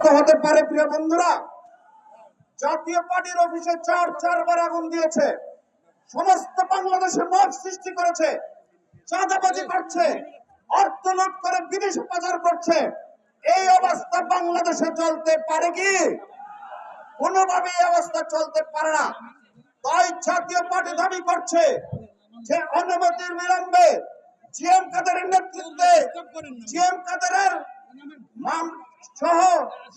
অবস্থা হতে পারে, প্রিয় বন্ধুরা। জাতীয় পার্টির অফিসে চার, চারবার আগুন দিয়েছে। সমস্ত বাংলাদেশে মত সৃষ্টি করেছে। চাঁদাবাজি করছে। অর্থ লুট করে বিদেশে পাচার করছে। এই অবস্থা বাংলাদেশে চলতে পারে কি? কোনোভাবে এই অবস্থা চলতে পারে না। তাই জাতীয় পার্টি দাবি করছে যে অনুমতির বিলম্বে জিএম কাদেরের নেতৃত্বে, জিএম কাদেরের মাম সহ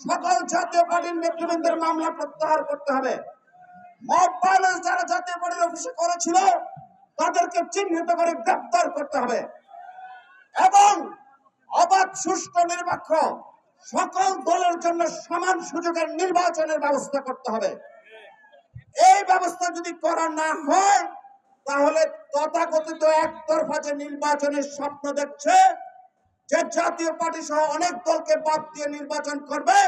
সকল জাতীয় পার্টির নেতৃবৃন্দের মামলা প্রত্যাহার করতে হবে। মব ভায়োলেন্স যারা জাতীয় পার্টির অফিসে করেছিল, তাদেরকে চিহ্নিত করে গ্রেপ্তার করতে হবে। এবং অবাধ, সুষ্ঠু নিরপেক্ষ সকল দলের জন্য সমান সুযোগের নির্বাচনের ব্যবস্থা করতে হবে। এই ব্যবস্থা যদি করা না হয়, তাহলে তথাকথিত একতরফা যে নির্বাচনের স্বপ্ন দেখছে, যে জাতীয় পার্টি সহ অনেক দলকে বাদ দিয়ে নির্বাচন করবে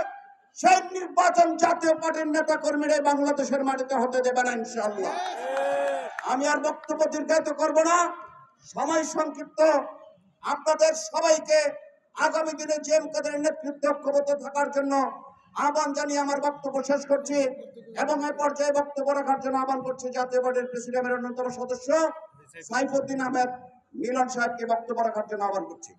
সেই নির্বাচন জাতীয় পার্টির নেতা কর্মীরা বাংলাদেশের মাটিতে হতে দেবে না ইনশাআল্লাহ। আমি আর বক্তব্য দীর্ঘায়িত করব না। সময় সংক্ষিপ্ত। আপনাদের সবাইকে আগামী দিনে জেম কাদের নেতৃত্বে ঐক্যবদ্ধ থাকার জন্য আহ্বান জানিয়ে আমার বক্তব্য শেষ করছি এবং এই পর্যায়ে বক্তব্য রাখার জন্য আহ্বান করছি জাতীয় পার্টির প্রেসিডেন্টের অন্যতম সদস্য সাইফুদ্দিন আহমেদ। মিলন সাহেবকে বক্তব্য রাখার জন্য আহ্বান করছি।